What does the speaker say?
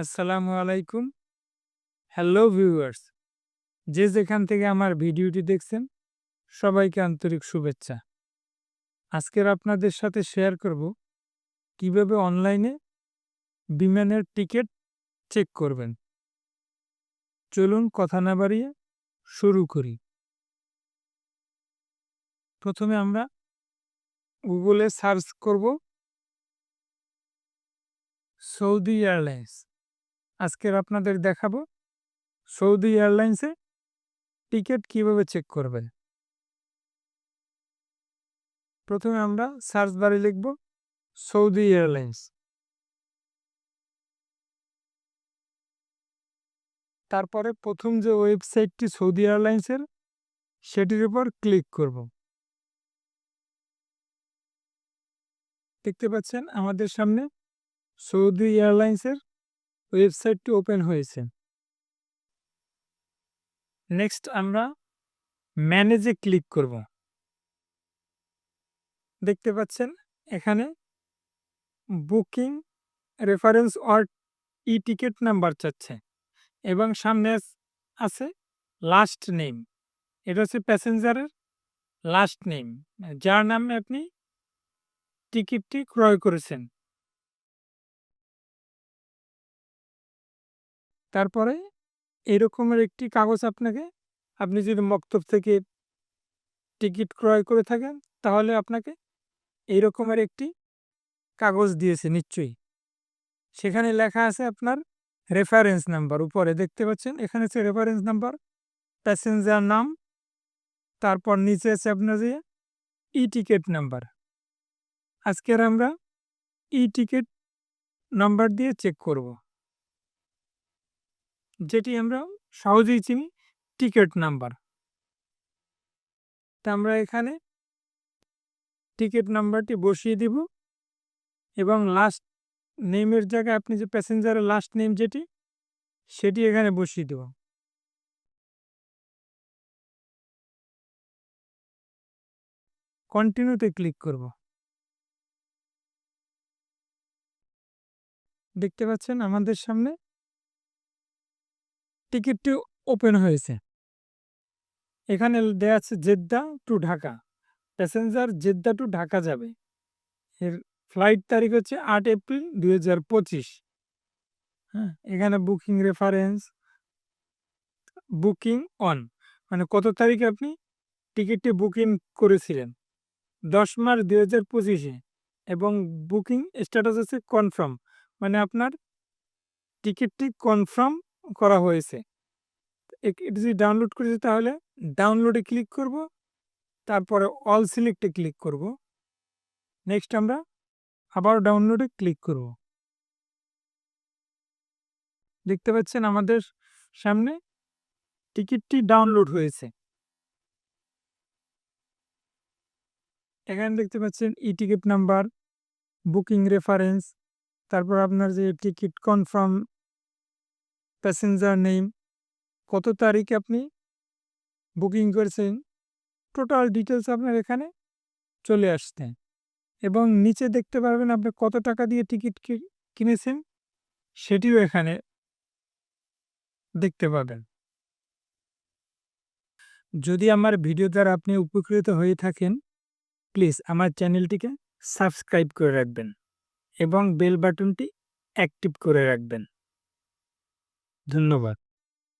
আসসালামু আলাইকুম। Hello viewers যে যেখান থেকে আমার ভিডিওটি দেখছেন, সবাইকে আন্তরিক শুভেচ্ছা। আজকের আপনাদের সাথে শেয়ার করব কীভাবে অনলাইনে বিমানের টিকিট চেক করবেন। চলুন কথা না বাড়িয়ে শুরু করি। প্রথমে আমরা গুগলে সার্চ করব সৌদি এয়ারলাইন্স আজকের আপনাদের দেখাবো সৌদি এয়ারলাইন্সে টিকিট কীভাবে চেক করবেন। প্রথমে আমরা সার্চ বারে লিখব সৌদি এয়ারলাইন্স। তারপরে প্রথম যে ওয়েবসাইটটি সৌদি এয়ারলাইন্সের, সেটির উপর ক্লিক করব। দেখতে পাচ্ছেন আমাদের সামনে সৌদি এয়ারলাইন্সের ওয়েবসাইটটি ওপেন হয়েছে। নেক্সট আমরা ম্যানেজে ক্লিক করব। দেখতে পাচ্ছেন এখানে booking reference or e ticket number চাচ্ছে এবং সামনে আছে লাস্ট নেম। এটা হচ্ছে প্যাসেঞ্জারের লাস্ট নেম, যার নামে আপনি টিকিটটি ক্রয় করেছেন। তারপরে এরকমের একটি কাগজ আপনাকে, আপনি যদি মক্তব থেকে টিকিট ক্রয় করে থাকেন, তাহলে আপনাকে এই রকমের একটি কাগজ দিয়েছে নিশ্চয়ই। সেখানে লেখা আছে আপনার রেফারেন্স নাম্বার উপরে দেখতে পাচ্ছেন, এখানে আছে রেফারেন্স নাম্বার প্যাসেঞ্জার নাম, তারপর নিচে আছে আপনার যে ই টিকিট নাম্বার আজকের আমরা ই টিকিট নাম্বার দিয়ে চেক করব। যেটি আমরা সহজেই চিনি টিকিট নাম্বার। তা আমরা এখানে টিকিট নাম্বারটি বসিয়ে দিব এবং লাস্ট নেমের জায়গায় আপনি যে প্যাসেঞ্জারের লাস্ট নেম যেটি, সেটি এখানে বসিয়ে দেব। কন্টিনিউতে ক্লিক করব। দেখতে পাচ্ছেন আমাদের সামনে টিকিটটি ওপেন হয়েছে। এখানে দেয়া আছে Jeddah to Dhaka. Passenger Jeddah to Dhaka যাবে। এর ফ্লাইট তারিখ হচ্ছে আট এপ্রিল দুই হাজার পঁচিশ। হ্যাঁ এখানে বুকিং রেফারেন্স, বুকিং অন। মানে কত তারিখে আপনি টিকিটটি বুকিং করেছিলেন? দশ মার্চ দুই হাজার পঁচিশে। এবং বুকিং স্ট্যাটাস আছে কনফার্ম। মানে আপনার টিকিটটি কনফার্ম করা হয়েছে। এটি যদি ডাউনলোড করেছি তাহলে ডাউনলোডে ক্লিক করব, তারপরে অল সিলেক্টে ক্লিক করব। নেক্সট আমরা আবার ডাউনলোডে ক্লিক করব। দেখতে পাচ্ছেন আমাদের সামনে টিকিটটি ডাউনলোড হয়েছে। এখানে দেখতে পাচ্ছেন e ticket number booking reference তারপর আপনার যে টিকিট কনফার্ম প্যাসেঞ্জার নেম কত তারিখে আপনি বুকিং করেছেন? টোটাল ডিটেলস আপনার এখানে চলে আসছে। এবং নিচে দেখতে পারবেন আপনি কত টাকা দিয়ে টিকিট কিনেছেন? সেটিও এখানে দেখতে পাবেন। যদি আমার ভিডিও দ্বারা আপনি উপকৃত হয়ে থাকেন, প্লিজ আমার চ্যানেলটিকে সাবস্ক্রাইব করে রাখবেন এবং বেল বাটনটি অ্যাক্টিভ করে রাখবেন। ধন্যবাদ।